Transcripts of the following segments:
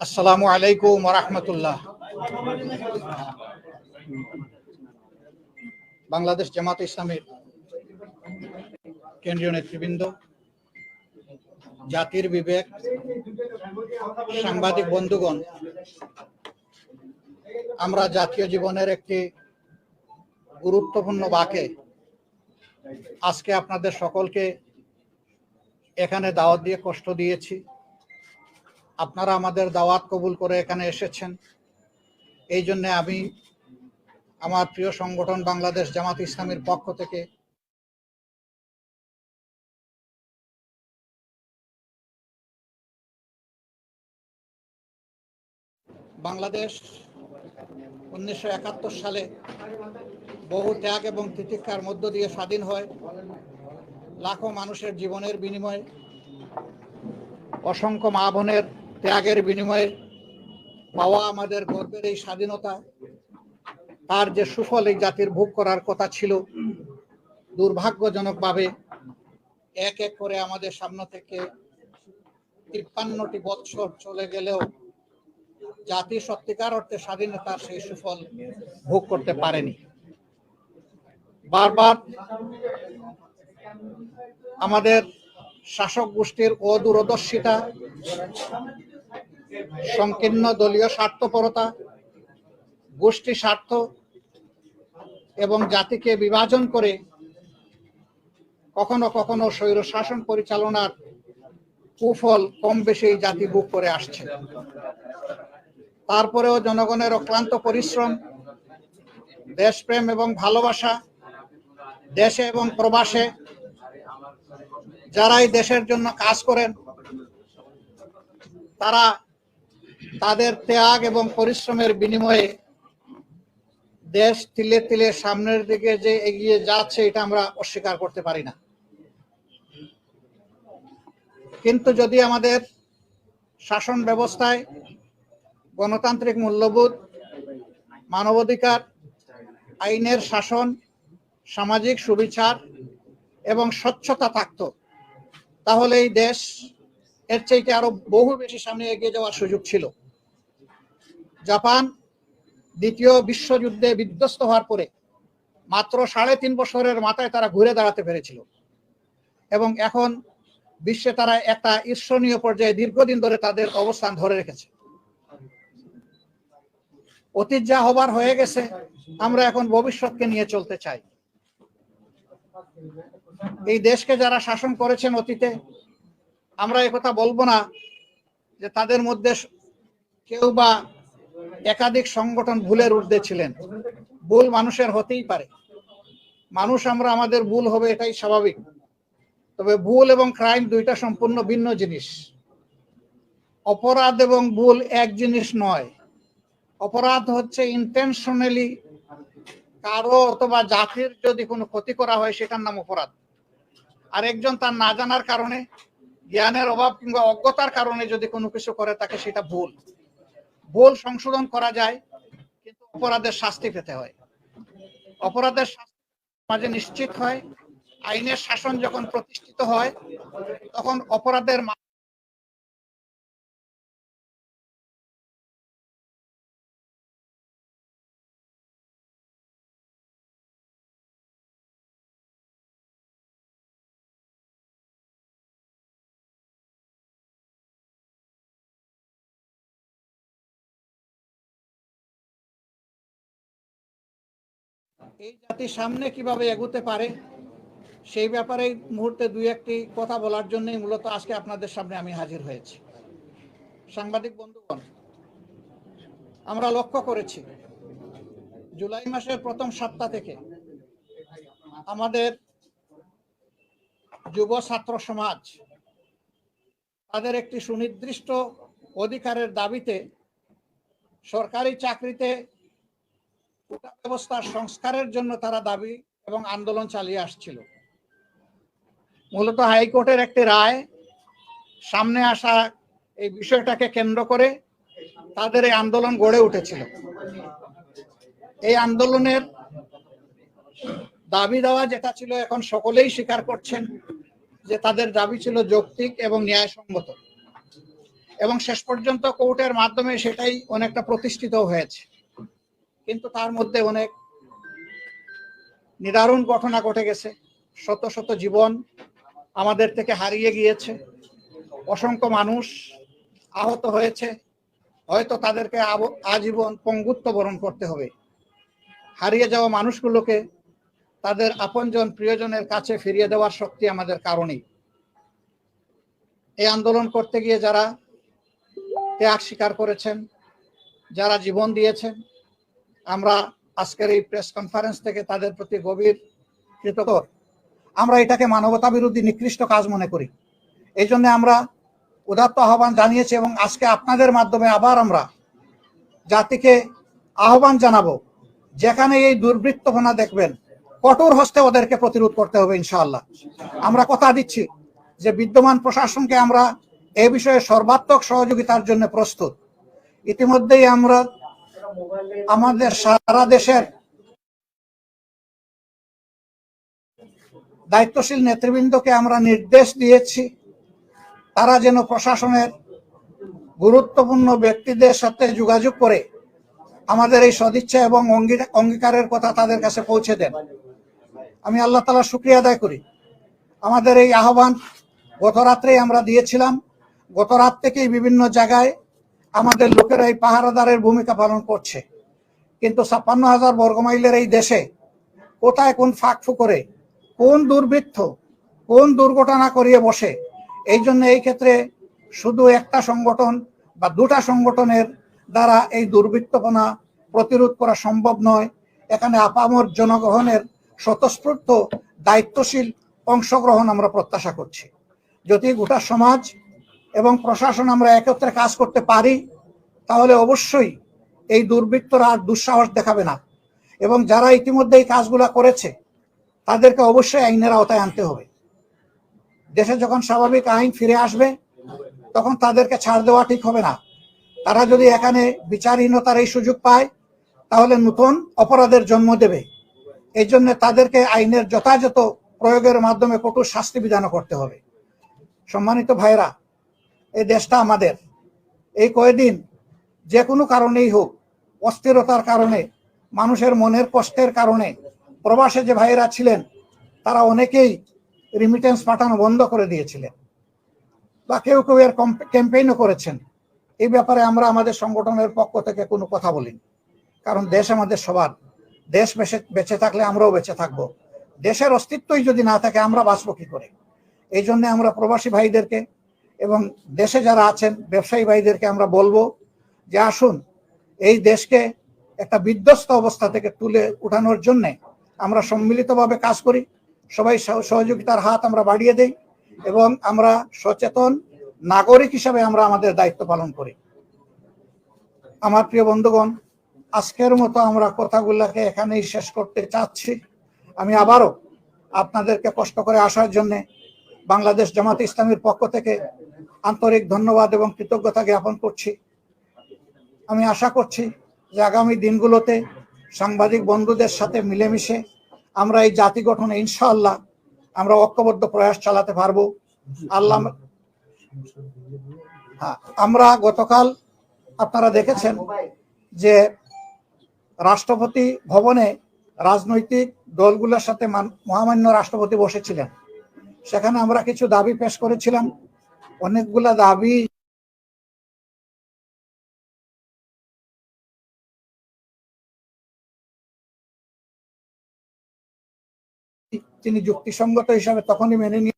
আসসালামু আলাইকুম রহমতুল্লাহ। বাংলাদেশ জামাত ইসলামের কেন্দ্রীয় নেতৃবৃন্দ, জাতির বিবেক, সাংবাদিক বন্ধুগণ, আমরা জাতীয় জীবনের একটি গুরুত্বপূর্ণ বাকে আজকে আপনাদের সকলকে এখানে দাওয়াত দিয়ে কষ্ট দিয়েছি। আপনারা আমাদের দাওয়াত কবুল করে এখানে এসেছেন। এই জন্য আমি আমার প্রিয় সংগঠন বাংলাদেশ জামাত ইসলামের পক্ষ থেকে বাংলাদেশ উনিশশো একাত্তর সালে বহু ত্যাগ এবং তিতিক্ষার মধ্য দিয়ে স্বাধীন হয়। লাখো মানুষের জীবনের বিনিময়ে অসংখ্য মা বোনের ত্যাগের বিনিময়ে পাওয়া আমাদের গর্বের এই স্বাধীনতা, তার যে সুফল এই জাতির ভোগ করার কথা ছিল, দুর্ভাগ্যজনকভাবে এক এক করে আমাদের সামনে থেকে তিপ্পান্নটি বৎসর চলে গেলেও জাতি সত্যিকার অর্থে স্বাধীনতার সেই সুফল ভোগ করতে পারেনি। বারবার আমাদের শাসক গোষ্ঠীর অদূরদর্শিতা সংকীর্ণ দলীয় স্বার্থপরতা, গোষ্ঠী স্বার্থ এবং জাতিকে বিভাজন করে কখনো কখনো স্বৈর শাসন পরিচালনার কুফল কম বেশি জাতি বুক করে আসছে। তারপরেও জনগণের অক্লান্ত পরিশ্রম, দেশপ্রেম এবং ভালোবাসা, দেশে এবং প্রবাসে যারাই দেশের জন্য কাজ করেন, তারা তাদের ত্যাগ এবং পরিশ্রমের বিনিময়ে দেশ তিলে তিলে সামনের দিকে যে এগিয়ে যাচ্ছে, এটা আমরা অস্বীকার করতে পারি না। কিন্তু যদি আমাদের শাসন ব্যবস্থায় গণতান্ত্রিক মূল্যবোধ, মানবাধিকার, আইনের শাসন, সামাজিক সুবিচার এবং স্বচ্ছতা থাকতো তাহলে এই দেশ এর চাইতে আরও বহু বেশি সামনে এগিয়ে যাওয়ার সুযোগ ছিল। জাপান দ্বিতীয় বিশ্বযুদ্ধে বিধ্বস্ত হওয়ার পরে মাত্র সাড়ে তিন বছরের মাথায় তারা ঘুরে দাঁড়াতে পেরেছিল এবং এখন বিশ্বে তারা একটা ঈর্ষণীয় পর্যায়ে দীর্ঘদিন ধরে তাদের অবস্থান ধরে রেখেছে। অতীত যা হবার হয়ে গেছে, আমরা এখন ভবিষ্যৎকে নিয়ে চলতে চাই। এই দেশকে যারা শাসন করেছেন অতীতে, আমরা কথা বলব না যে তাদের মধ্যে কেউ বা একাধিক সংগঠন ভুলের ঊর্ধ্বে ছিলেন। ভুল মানুষের হতেই পারে। মানুষ আমরা, আমাদের ভুল হবে এটাই স্বাভাবিক। তবে ভুল এবং ক্রাইম দুইটা সম্পূর্ণ ভিন্ন জিনিস। অপরাধ এবং ভুল এক জিনিস নয়। অপরাধ হচ্ছে ইন্টেনশনালি কারও অথবা জাতির যদি কোনো ক্ষতি করা হয়, সেটার নাম অপরাধ। আর একজন তার না জানার কারণে, জ্ঞানের অভাব কিংবা অজ্ঞতার কারণে যদি কোনো কিছু করে, তাকে সেটা ভুল। ভুল সংশোধন করা যায়, কিন্তু অপরাধের শাস্তি পেতে হয়। অপরাধের শাস্তি মাঝে নিশ্চিত হয়। আইনের শাসন যখন প্রতিষ্ঠিত হয়, তখন অপরাধের এই জাতির সামনে কীভাবে এগোতে পারে, সেই ব্যাপারে মুহূর্তে দুই একটি কথা বলার জন্যই মূলত আজকে আপনাদের সামনে আমি হাজির হয়েছি। সাংবাদিক বন্ধুগণ, আমরা লক্ষ্য করেছি, জুলাই মাসের প্রথম সপ্তাহ থেকে আমাদের যুব ছাত্র সমাজ তাদের একটি সুনির্দিষ্ট অধিকারের দাবিতে সরকারি চাকরিতে কোটা ব্যবস্থার সংস্কারের জন্য তারা দাবি এবং আন্দোলন চালিয়ে আসছিল। মূলত হাইকোর্টের একটি রায় সামনে আসা এই বিষয়টাকে কেন্দ্র করে তাদের এই আন্দোলন গড়ে উঠেছিল। এই আন্দোলনের দাবি দেওয়া যেটা ছিল এখন সকলেই স্বীকার করছেন যে তাদের দাবি ছিল যৌক্তিক এবং ন্যায়সঙ্গত। এবং শেষ পর্যন্ত কোর্টের মাধ্যমে সেটাই অনেকটা প্রতিষ্ঠিত হয়েছে। কিন্তু তার মধ্যে অনেক নিদারুণ ঘটনা ঘটে গেছে। শত শত জীবন আমাদের থেকে হারিয়ে গিয়েছে। অসংখ্য মানুষ আহত হয়েছে। হয়তো তাদেরকে আজীবন পঙ্গুত্ব বরণ করতে হবে। হারিয়ে যাওয়া মানুষগুলোকে তাদের আপনজন প্রিয়জনের কাছে ফিরিয়ে দেওয়ার শক্তি আমাদের কারণেই। এই আন্দোলন করতে গিয়ে যারা ত্যাগ স্বীকার করেছেন, যারা জীবন দিয়েছেন আমরা আজকের এই প্রেস কনফারেন্স থেকে তাদের প্রতি গভীর কৃতজ্ঞ। আমরা এটাকে মানবতা বিরোধী নিকৃষ্ট কাজ মনে করি। এই জন্য আমরা উদাত্ত আহ্বান জানিয়েছি এবং আজকে আপনাদের মাধ্যমে আবার আমরা জাতিকে আহ্বান জানাব, যেখানে এই দুর্বৃত্তপনা দেখবেন, কঠোর হস্তে ওদেরকে প্রতিরোধ করতে হবে ইনশাআল্লাহ। আমরা কথা দিচ্ছি যে বিদ্যমান প্রশাসনকে আমরা এ বিষয়ে সর্বাত্মক সহযোগিতার জন্য প্রস্তুত। ইতিমধ্যেই আমরা আমাদের সারা দেশের দায়িত্বশীল নেতৃবৃন্দকে আমরা নির্দেশ দিয়েছি, তারা যেন প্রশাসনের গুরুত্বপূর্ণ ব্যক্তিদের সাথে যোগাযোগ করে আমাদের এই সদিচ্ছা এবং অঙ্গী- অঙ্গীকারের কথা তাদের কাছে পৌঁছে দেন। আমি আল্লাহ তালা শুক্রিয়া আদায় করি। আমাদের এই আহ্বান গত রাত্রেই আমরা দিয়েছিলাম। গত রাত থেকেই বিভিন্ন জায়গায় আমাদের লোকেরা এই পাহারাদারের ভূমিকা পালন করছে। কিন্তু ছাপ্পান্ন হাজার বর্গমাইলের এই দেশে কোথায় কোন ফাঁক করে কোন দুর্বৃত্ত, কোন দুর্ঘটনা করিয়ে বসে, এই জন্য এই ক্ষেত্রে শুধু একটা সংগঠন বা দুটা সংগঠনের দ্বারা এই দুর্বৃত্তপনা প্রতিরোধ করা সম্ভব নয়। এখানে আপামর জনগণের স্বতঃস্ফূর্ত দায়িত্বশীল অংশগ্রহণ আমরা প্রত্যাশা করছি। যদি গোটা সমাজ প্রশাসন আমরা একত্রে কাজ করতে পারি, তাহলে অবশ্যই এই দুর্বৃত্তরা আর দুঃসাহস দেখাবে না। এবং যারা ইতিমধ্যে এই কাজগুলো করেছে, তাদেরকে অবশ্যই আইনের আওতায় আনতে হবে। দেশে যখন স্বাভাবিক আইন ফিরে আসবে, তখন তাদেরকে ছাড় দেওয়া ঠিক হবে না। তারা যদি এখানে বিচারহীনতার এই সুযোগ পায়, তাহলে নতুন অপরাধের জন্ম দেবে। এই জন্য তাদেরকে আইনের যথাযথ প্রয়োগের মাধ্যমে কঠোর শাস্তি বিধান করতে হবে। সম্মানিত ভাইরা এই দেশটা আমাদের। এই কয়েকদিন যে কোনো কারণেই হোক, অস্থিরতার কারণে, মানুষের মনের কষ্টের কারণে, প্রবাসে যে ভাইয়েরা ছিলেন, তারা অনেকেই রিমিটেন্স পাঠানো বন্ধ করে দিয়েছিলেন বা কেউ কেউ এর ক্যাম্পেইনও করেছেন। এই ব্যাপারে আমরা আমাদের সংগঠনের পক্ষ থেকে কোনো কথা বলিনি। কারণ দেশ আমাদের সবার। দেশ বেঁচে বেঁচে থাকলে আমরাও বেঁচে থাকব। দেশের অস্তিত্বই যদি না থাকে, আমরা বাঁচবো কি করে? এই জন্য আমরা প্রবাসী ভাইদেরকে এবং দেশে যারা আছেন, ব্যবসায়ী ভাইদেরকে আমরা বলব যে আসুন, এই দেশকে একটা বিধ্বস্ত অবস্থা থেকে তুলে উঠানোর জন্য আমরা সম্মিলিতভাবে কাজ করি। সবাই সহ- সহযোগিতার হাত আমরা বাড়িয়ে দেই এবং আমরা সচেতন নাগরিক হিসাবে আমরা আমাদের দায়িত্ব পালন করি। আমার প্রিয় বন্ধুগণ, আজকের মতো আমরা কথাগুলোকে এখানেই শেষ করতে চাচ্ছি। আমি আবারও আপনাদেরকে কষ্ট করে আসার জন্য বাংলাদেশ জামাত ইসলামীর পক্ষ থেকে আন্তরিক ধন্যবাদ এবং কৃতজ্ঞতা জ্ঞাপন করছি। আমি আশা করছি যে আগামী দিনগুলোতে সাংবাদিক বন্ধুদের সাথে মিলেমিশে আমরা এই জাতি গঠনে ইনশাআল্লাহ আমরা ঐক্যবদ্ধ প্রয়াস চালাতে পারব। আল্লাহ হ্যাঁ, আমরা গতকাল আপনারা দেখেছেন যে রাষ্ট্রপতি ভবনে রাজনৈতিক দলগুলোর সাথে মান- মহামান্য রাষ্ট্রপতি বসেছিলেন। সেখানে আমরা কিছু দাবি পেশ করেছিলাম। অনেকগুলা দাবি তিনি যুক্তিসঙ্গত হিসাবে তখনই মেনে নিয়ে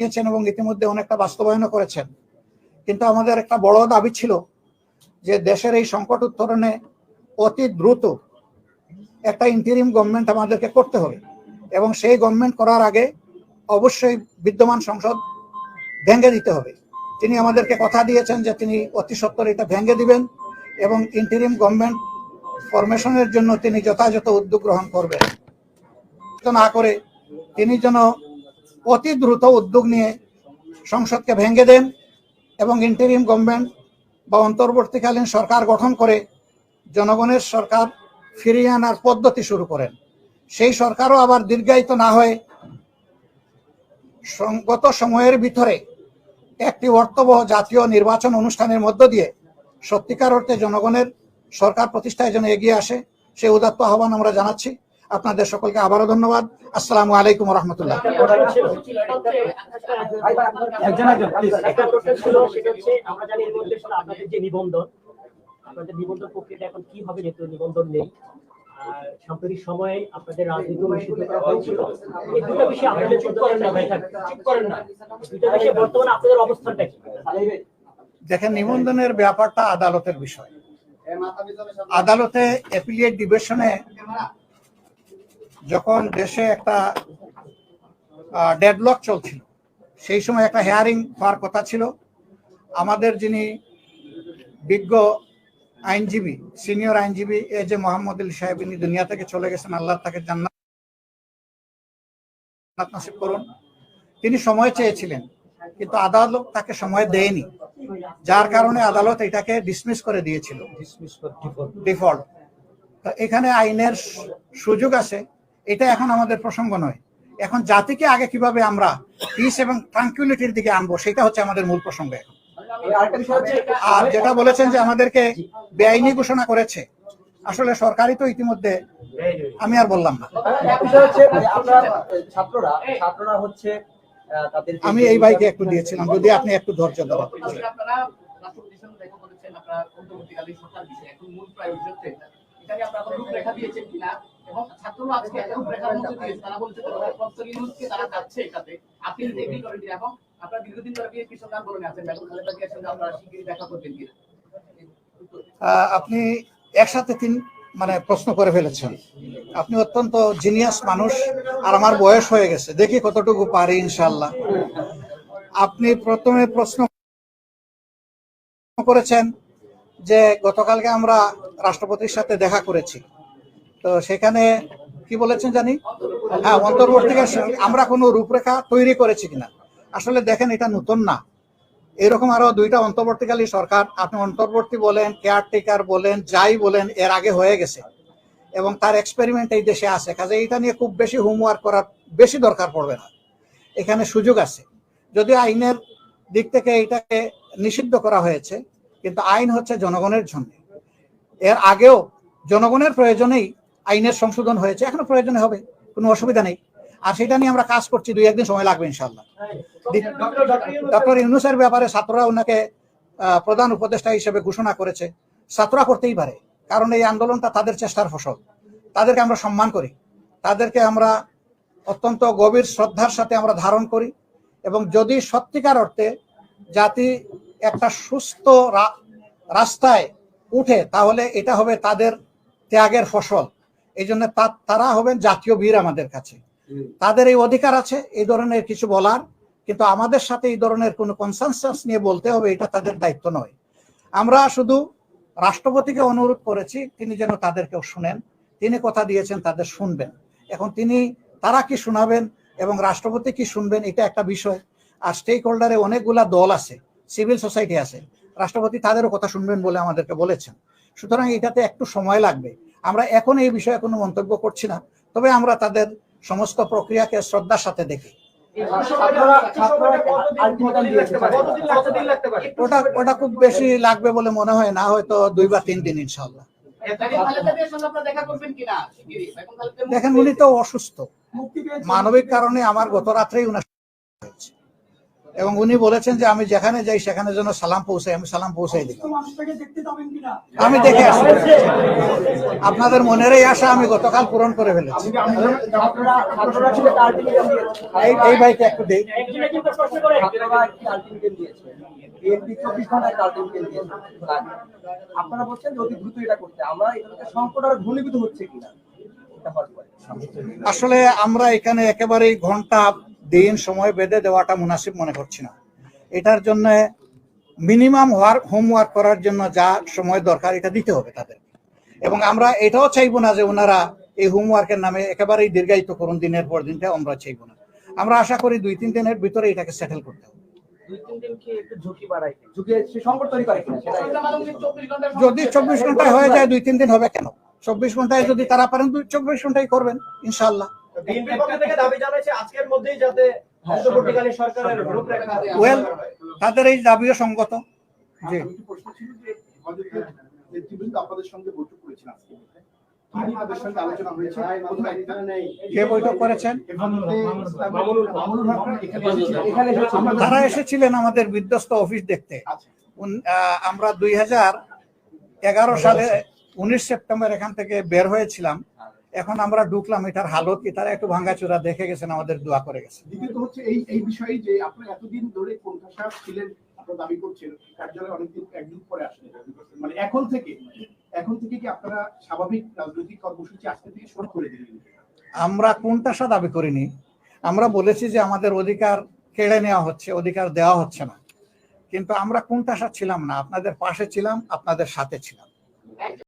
নিয়েছেন এবং ইতিমধ্যে অনেকটা বাস্তবায়নও করেছেন। কিন্তু আমাদের একটা বড় দাবি ছিল যে দেশের এই সংকট উত্তরণে অতি দ্রুত একটা ইন্টারিম গভর্নমেন্ট আমাদেরকে করতে হবে। এবং সেই গভর্নমেন্ট করার আগে অবশ্যই বিদ্যমান সংসদ ভেঙে দিতে হবে। তিনি আমাদেরকে কথা দিয়েছেন যে তিনি অতি সত্তর এটা ভেঙে দিবেন এবং ইন্টারিম গভর্নমেন্ট ফরমেশনের জন্য তিনি যথাযথ উদ্যোগ গ্রহণ করবেন। না করে তিনি যেন অতি দ্রুত উদ্যোগ নিয়ে সংসদকে ভেঙে দেন এবং ইন্টারিম গভর্নমেন্ট বা অন্তর্বর্তীকালীন সরকার গঠন করে জনগণের সরকার ফিরিয়ে আনার পদ্ধতি শুরু করেন। সেই সরকারও আবার দীর্ঘায়িত না হয়ে সঙ্গত সময়ের ভিতরে একটি অর্থবহ জাতীয় নির্বাচন অনুষ্ঠানের মধ্য দিয়ে সত্যিকার অর্থে জনগণের সরকার প্রতিষ্ঠায় যেন এগিয়ে আসে সেই উদাত্ত আহ্বান আমরা জানাচ্ছি। আপনাদের সকলকে আবারও ধন্যবাদ। আসসালামু আলাইকুম রহমতুল্লাহ একজন একজন আমরা জানি এর মধ্যে আপনাদের যে নিবন্ধন আপনাদের নিবন্ধন প্রক্রিয়াটা এখন কি হবে যেহেতু নিবন্ধন নেই দেখেন, নিবন্ধনের ব্যাপারটা আদালতের বিষয়। আদালতে ডিভিশনে যখন দেশে একটা ডেডলক চলছিল, সেই সময় একটা হেয়ারিং হওয়ার কথা ছিল। আমাদের যিনি বিজ্ঞ আইনজীবী সিনিয়র আইনজীবী এ যে মোহাম্মদ আলী সাহেব ইনি দুনিয়া থেকে চলে গেছেন আল্লাহ তাকে জান্নাত নসিব করুন। তিনি সময় চেয়েছিলেন কিন্তু আদালত তাকে সময় দেয়নি যার কারণে আদালত এটাকে ডিসমিস করে দিয়েছিল। ডিফল্ট তো এখানে আইনের সুযোগ আছে এটা এখন আমাদের প্রসঙ্গ নয়। এখন জাতিকে আগে কীভাবে আমরা পিস এবং ট্রাঙ্কুইলিটির দিকে আনব সেটা হচ্ছে আমাদের মূল প্রসঙ্গ এখন। আর যেটা বলেছেন যে আমাদেরকে বেআইনি ঘোষণা করেছে আসলে সরকারই তো ইতিমধ্যে আমি আর বললাম না। ছাত্ররা ছাত্ররা হচ্ছে যে- আমি এই ভাইকে একটু দিয়েছিলাম যদি আপনি একটু ধৈর্য দেওয়া আপনারা আপনি একসাথে তিন মানে প্রশ্ন করে ফেলেছেন। আপনি অত্যন্ত জিনিয়াস মানুষ আর আমার বয়স হয়ে গেছে। দেখি কতটুকু পারি ইনশাল্লাহ আপনি প্রথমে প্রশ্ন করেছেন যে, গতকালকে আমরা রাষ্ট্রপতির সাথে দেখা করেছি। তো সেখানে কি বলেছেন জানি? হ্যাঁ অন্তর্বর্তীকাল আমরা কোনো রূপরেখা তৈরি করেছি কিনা? আসলে দেখেন, এটা নতুন না। এরকম আরও দুইটা অন্তর্বর্তীকালীন সরকার, আপনি অন্তর্বর্তী বলেন কেয়ারটেকার বলেন, যাই বলেন, এর আগে হয়ে গেছে। এবং তার এক্সপেরিমেন্ট এই দেশে আছে। কাজে এটা নিয়ে খুব বেশি হোমওয়ার্ক করার বেশি দরকার পড়বে না। এখানে সুযোগ আছে। যদি আইনের দিক থেকে এটাকে নিষিদ্ধ করা হয়েছে, কিন্তু আইন হচ্ছে জনগণের জন্য। এর আগেও জনগণের প্রয়োজনেই আইনের সংশোধন হয়েছে, এখনও প্রয়োজনে হবে, কোনো অসুবিধা নেই। আর সেটা নিয়ে আমরা কাজ করছি, দুই একদিন সময় লাগবে ইনশাল্লাহ ডক্টর ইউনুসের ব্যাপারে ছাত্ররা ওনাকে প্রধান উপদেষ্টা হিসেবে ঘোষণা করেছে। ছাত্ররা করতেই পারে, কারণ এই আন্দোলনটা তাদের চেষ্টার ফসল। তাদেরকে আমরা সম্মান করি, তাদেরকে আমরা অত্যন্ত গভীর শ্রদ্ধার সাথে আমরা ধারণ করি এবং যদি সত্যিকার অর্থে জাতি একটা সুস্থ রাস্তায় উঠে, তাহলে এটা হবে তাদের ত্যাগের ফসল। এই জন্য তারা হবেন জাতীয় বীর আমাদের কাছে। তাদের এই অধিকার আছে এই ধরনের কিছু বলার কিন্তু আমাদের সাথে এই ধরনের কোনো কনসেনসাস নিয়ে বলতে হবে এটা তাদের দায়িত্ব নয়। আমরা শুধু রাষ্ট্রপতিকে অনুরোধ করেছি তিনি যেন তাদেরকেও শুনেন। তিনি কথা দিয়েছেন তাদের শুনবেন। এখন তিনি তারা কি শোনাবেন এবং রাষ্ট্রপতি কি শুনবেন এটা একটা বিষয়। আর স্টেক হোল্ডারে অনেকগুলা দল আছে সিভিল সোসাইটি আছে। রাষ্ট্রপতি তাদেরও কথা শুনবেন বলে আমাদেরকে বলেছেন। সুতরাং এটাতে একটু সময় লাগবে। আমরা এখন এই বিষয়ে কোনো মন্তব্য করছি না, তবে আমরা তাদের সমস্ত প্রক্রিয়াকে শ্রদ্ধার সাথে দেখি। ওটা ওটা খুব বেশি লাগবে বলে মনে হয়, না হয়তো দুই বা তিন দিন ইনশাল্লাহ দেখেন, উনি তো অসুস্থ। মানবিক কারণে আমার গত রাত্রেই উনার হয়েছে এবং উনি বলেছেন যে আমি যেখানে যাই সেখানে যেন সালাম পৌঁছাই আমি সালাম পৌঁছাই দিলাম। আমি দেখে আসব আপনাদের মনের এই আশা আমি গতকাল পূরণ করে ফেলেছি। এই ভাইকে একটু দেই। আপনারা বলছেন অতি দ্রুত এটা করতে আমরা সংকট আর ঘনীভূত হচ্ছে কিনা? আসলে আমরা এখানে একেবারেই ঘণ্টা দিন সময় বেঁধে দেওয়াটা মুনাসিব মনে করছি না। এটার জন্য মিনিমাম হোমওয়ার্ক করার জন্য যা সময় দরকার এটা দিতে হবে তাদের। এবং আমরা এটাও চাইব না যে ওনারা এই হোমওয়ার্কের নামে একেবারেই দীর্ঘায়িত করুন দিনের পর দিনটা আমরা চাইব না। আমরা আশা করি দুই তিন দিনের ভিতরে এটাকে সেটেল করতে হবে। দুই তিন দিন কি একটু ঝুঁকি বাড়াই যুগে সে সংকট তৈরি করে কিনা সেটা ইসলাম আলমগীর 24 ঘণ্টার যদি চব্বিশ ঘন্টায় হয়ে যায় দুই তিন দিন হবে কেন? চব্বিশ ঘন্টায় যদি তারা পারেন দুই চব্বিশ ঘন্টায় করবেন ইনশাল্লাহ বিএনপির পক্ষ থেকে দাবি জানাইছে আজকের মধ্যেই যাতে অন্তর্বর্তীকালীন সরকারের রূপরেখা ওয়েল তাদের এই দাবিও সঙ্গত। জি। প্রশ্ন ছিল যে আপনাদের সঙ্গে বৈঠক করেছেন আজকে তারা এসেছিলেন আমাদের বিধ্বস্ত অফিস দেখতে। আচ্ছা। আহ, আমরা দুই হাজার এগারো সালে উনিশ সেপ্টেম্বর এখান থেকে বের হয়েছিলাম। এখন আমরা ঢুকলাম এটার হালত কি তারা একটু ভাঙ্গাচুরা দেখে গেছেন আমাদের দোয়া করে গেছে দ্বিতীয়ত হচ্ছে এই এই বিষয়ে যে আপনারা এতদিন ধরে কোনঠাসা ছিলেন আপনারা দাবি করছেন কার্যালয়ে অনেকদিন একদিন পরে আসলেন মানে এখন থেকে এখন থেকে কি আপনারা স্বাভাবিক রাজনৈতিক কর্মসূচি আজকে থেকে শুরু করে দিলেন? আমরা কোনটাসা দাবি করিনি। আমরা বলেছি যে আমাদের অধিকার কেড়ে নেওয়া হচ্ছে অধিকার দেওয়া হচ্ছে না। কিন্তু আমরা কোনটাসা ছিলাম না। আপনাদের পাশে ছিলাম আপনাদের সাথে ছিলাম।